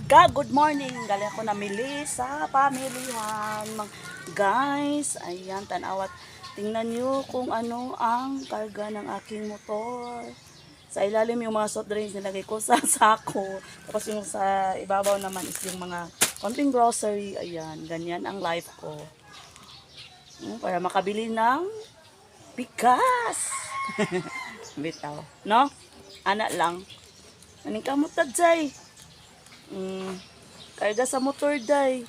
umaga, good morning. Galing ako namili sa pamilihan. Guys, ayan, tanawat. Tingnan nyo kung ano ang karga ng aking motor. Sa ilalim yung mga soft drinks nilagay ko sa sako. Tapos yung sa ibabaw naman is yung mga konting grocery. Ayan, ganyan ang life ko. Hmm, Para makabili ng bigas. Bitaw. No? Anak lang. Aning kamot Jay. Mm, karga sa motor, day.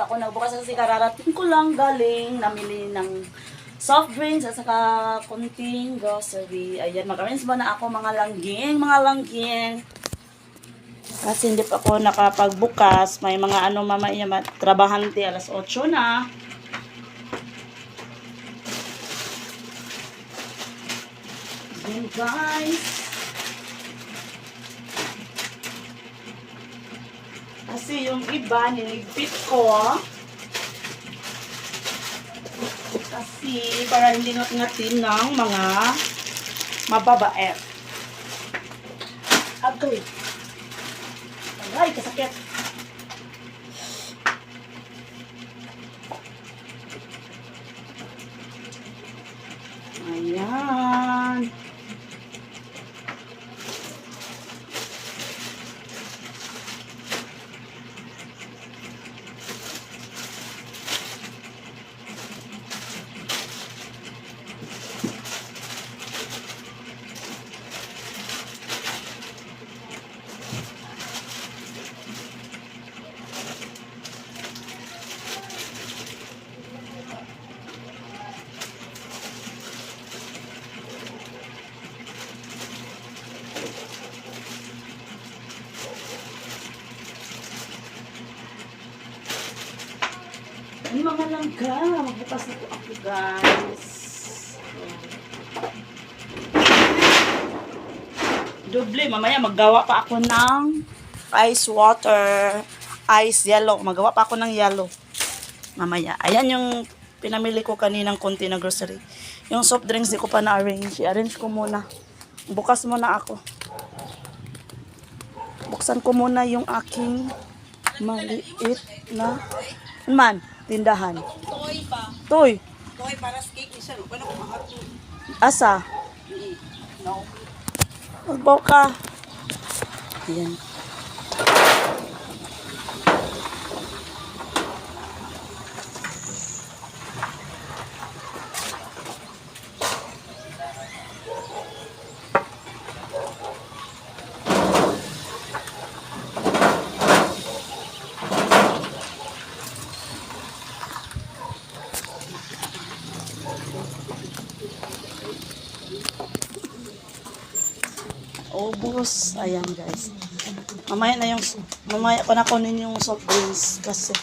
Pa ako nagbukas kasi kararating ko lang galing namili ng soft drinks at saka konting grocery. Ayan, mag-arrange ba na ako mga langging, mga langging. Kasi hindi pa ako nakapagbukas. May mga ano mamaya ma- trabahante alas 8 na. Ayan guys. Kasi yung iba, niligpit ko. Kasi para hindi ngat-ngatin ng mga mababae. Agoy. Aray, kasakit. Ayan. May langga. Magbukas na po ako, guys. Doble. Mamaya maggawa pa ako ng ice water. Ice yellow. Magawa pa ako ng yellow. Mamaya. Ayan yung pinamili ko kaninang konti na grocery. Yung soft drinks di ko pa na-arrange. I-arrange ko muna. Bukas muna ako. Buksan ko muna yung aking maliit na man, tindahan. Toy pa. Toy, Toy para sa cake Salo. Paano kung makato? asa? No. Magbaw ka. Ayan. Ubus. Ayan guys. Mamaya na yung, mamaya ko na kunin yung soft drinks kasi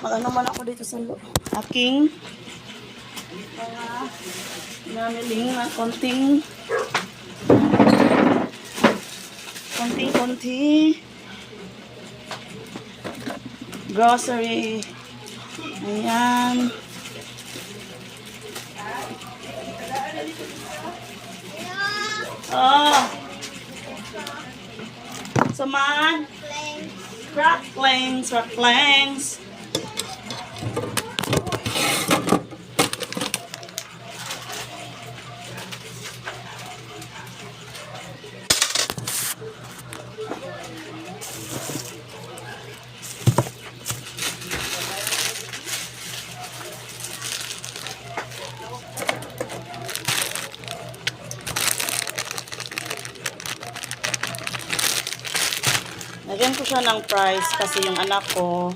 mag-ano man ako dito sa aking mga namiling na konting konting-konti grocery. Ayan. Oh. some on? Rock planks, rock planks. Lagyan ko siya ng price kasi yung anak ko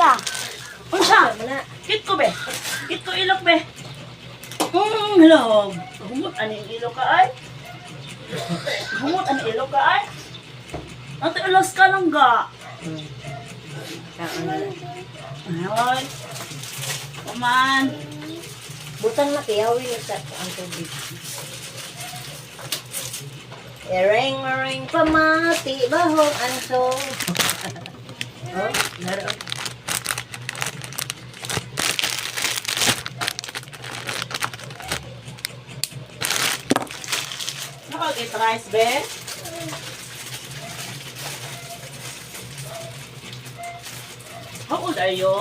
Ansa? Unsa? Kit ko be. Kit ko ilok be. Hmm, hello. Humot ani ilok ka ay. Humot ani ilok ka ay. Ate alas ka lang ga. Ay. Come on. Butang na kiyawin na sa ang tubig. Ereng ereng pamati bahong anso. oh, laro. Nakag-eat rice be. How old are you?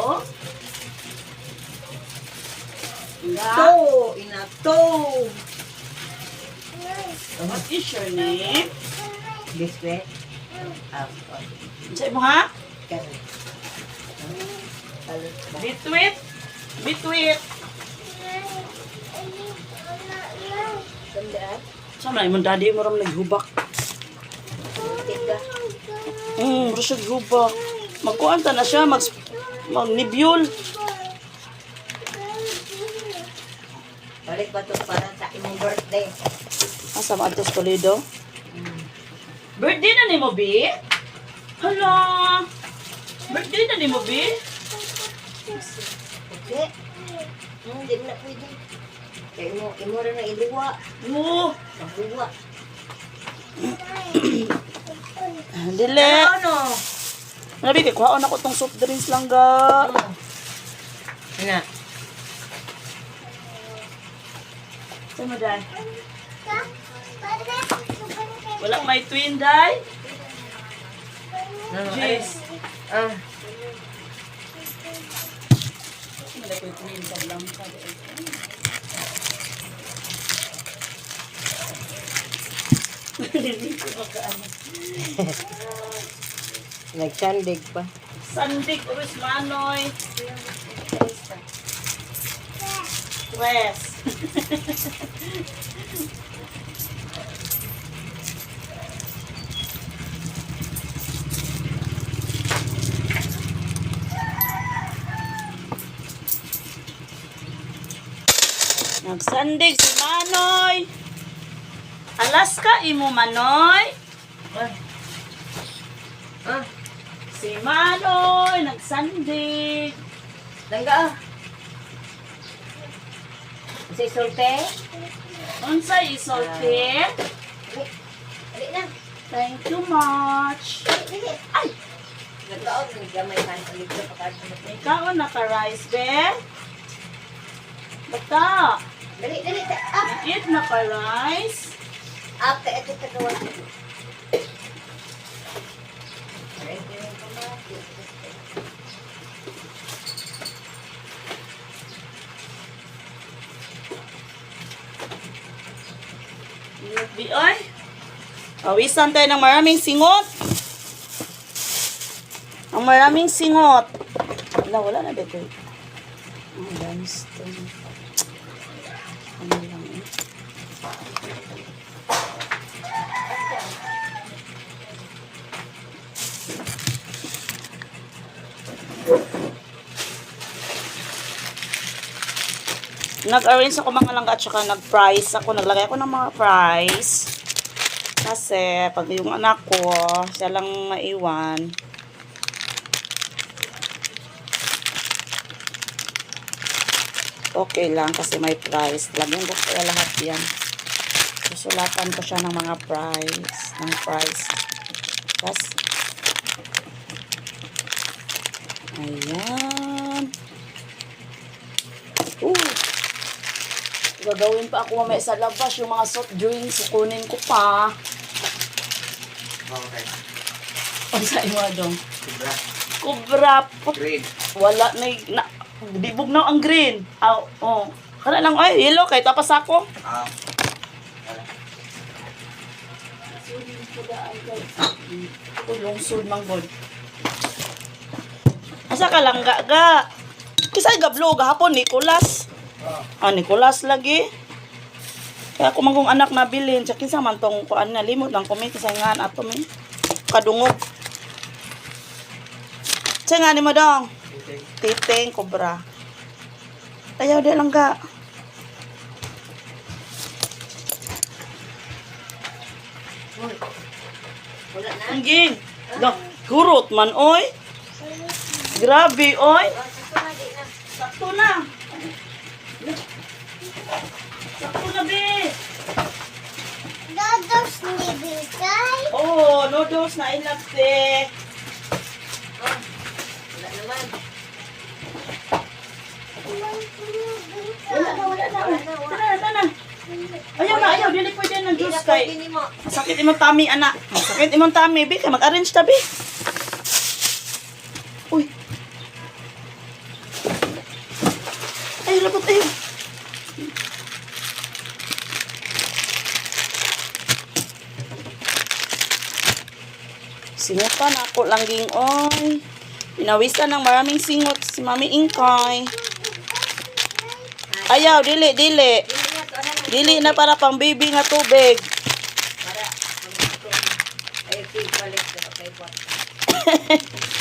Nga. To, ina to. What is your name? This way. Ah, Say mo ha? ba? Bitwit. Bitwit. Tandaan. Saan na imong daddy mo ram naghubak? Hmm, ro siya hubak. Magkuhan ta na siya, mag, mag nibyol. Balik ba ito para sa imong birthday? Asa mo atos Toledo? Birthday na ni mo, Bi? Hala! Birthday na ni mo, Bi? Okay. Hmm, di mo na pwede. Kaya imo, imo rin na iliwa. Oo. Mabuwa. Dili. Ano? Nabi, kay kuhaon ako tong soft drinks lang ga. Ano? Saan mo, Day? Walang may twin, Day? Ano? Jeez. Ah. Wala ko twin, sablang ka. Nag-sandig pa. Sandig, Uris Manoy. Wes. Nagsandig si Manoy. Alaska imo Manoy. Ah. Ah. Si Manoy nagsandig. Langga ah. Si Solte? Unsay isolte? Ali na. Thank you much. Ay, Nagkaon ng gamay kan ulit sa pagkain. ikaw naka-rice be? Bata, Dali, dali. dali. Up. eat naka-rice? Up. Ko na. Di ay. Pawisan tayo ng maraming singot. Ang maraming singot. Wala, wala na dito. Ang dance to. Nag-arrange ako mga langga at saka nag-price ako. Naglagay ako ng mga price. Kasi pag yung anak ko, siya lang maiwan. Okay lang kasi may price. Lagyan ko kaya lahat yan. Susulatan ko siya ng mga price. Ng price. Tapos, Gagawin pa ako mamaya sa labas yung mga soft drinks. Kukunin ko pa. Okay. Ang sa imo dong. Kubra. Put- Green. Wala na, na dibog na ang green. Aw, oh. Kana lang ay yellow kay tapas ako. Ah. Tulong sud mang god. Asa ka lang ga ga. Kisay gablo gahapon Nicolas. Ah, Nicolas lagi. Kaya ako mangkong anak na bilin, sa kinsa man tong kuan na limot lang kumi kisay nga ato mi. Kadungog. Sa nga ni mo dong. Okay. Titeng, kobra. Ayaw di lang ka. Wala na. Ang ging. Da, Gurot man, oy. Grabe, oy. Oh, sakto na, di na. Sakto na. Sakto na, be. Dados ni Bigay. Oh, noodles na ilapte. Oh. Wala naman. Wala na, wala na. Tara na, tara na. Ayaw na, ayaw. Dili pwede ng Di na juice kay. Sakit imong tummy, anak. Sakit imong tummy, be. Mag-arrange ta, be. Singutan ako lang ging oy. Pinawisan ng maraming singot si Mami Ingkay. Ayaw, dili, dili. Dili na, para pang baby nga tubig. Ay, pig balik ko kay pot.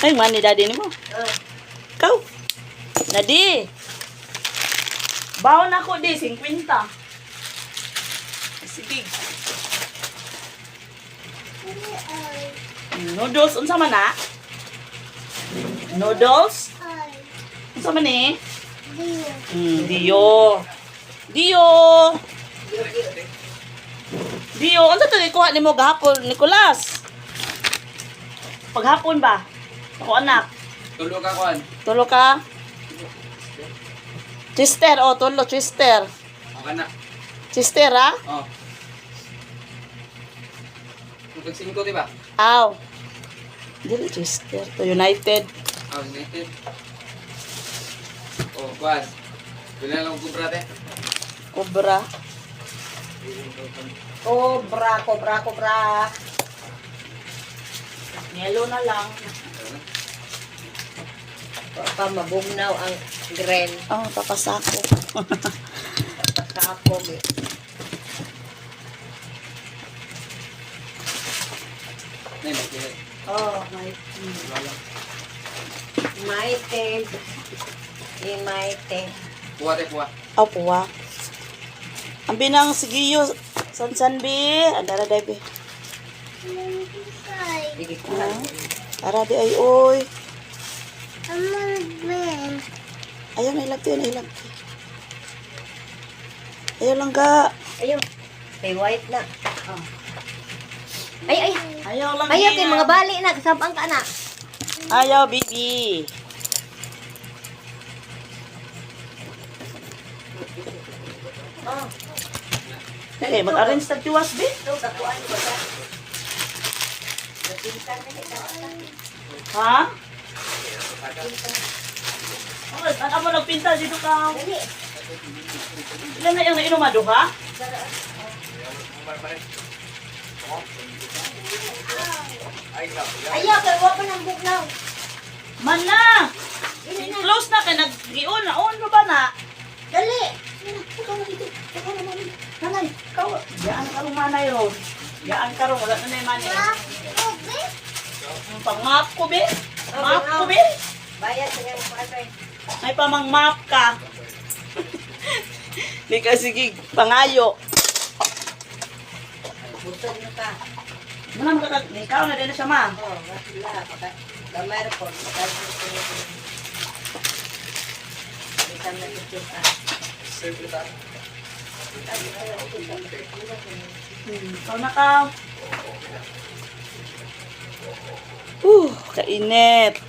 Ay, man ni daddy ni mo. Kau. Nadi. Bawon ako di, 50. Sige. Noodles, unsa man na? Noodles? Unsa man ni? Dio. Mm, Dio. Dio. Dio, unsa to ikuha nimo gahapon, Nicolas? Paghapon ba? Ako anak. Tulo ka kuan. Tulo ka? Chister, oh, tulo, chister. Ako na. Chister, ha? Oh. Tug 5 di ba? Aw. Dili, chister. To United. Ah, United. Oh, kuan. Bila lang ko brate. Cobra. Cobra, cobra, cobra. Yellow na lang. Pa mabugnaw ang gren. Oh, papasako. Kapo. eh. Nay, nagkira. Oh, my. Maite. Di maite. Puwa te puwa. Aw, puwa. Ang binang sigiyo. San san bi? Andara day bi. Ah. Ara di ay oy. Amang ben. Ayaw na ilagti, na ilagti. Ayaw lang ga. Ayun. Kay white na. Oh. Ay, ay. Ayaw lang Ayaw kay mga bali na. Kasabang ka na. Ayaw, baby. Oh. Eh, mag-arrange tag tiwas, na kita. Ha? Oh, ano mo nagpinta dito ka? Ilan na yung nainom ha? Ayaw, kay wapa ng bugnaw. Man na! Close na kay nag-gion na. On ba na? Dali. Ikaw na dito. Ikaw na mami. Nanay, ikaw. Yaan ka rin manay ron. Yaan ka rin. Wala na na yung manay. Ube. Pang map ko, be. Map ko, be. Bayad sa niyang kuwan. May pamang map ka. Di ka sige, pangayo. Busog na ka. Manang ka, ikaw na din na siya, ma. Oh, wala. Ra po. Pagkain ko sa inyo. Isang natutut ka. Hmm, ikaw na ka. Uh, kainit.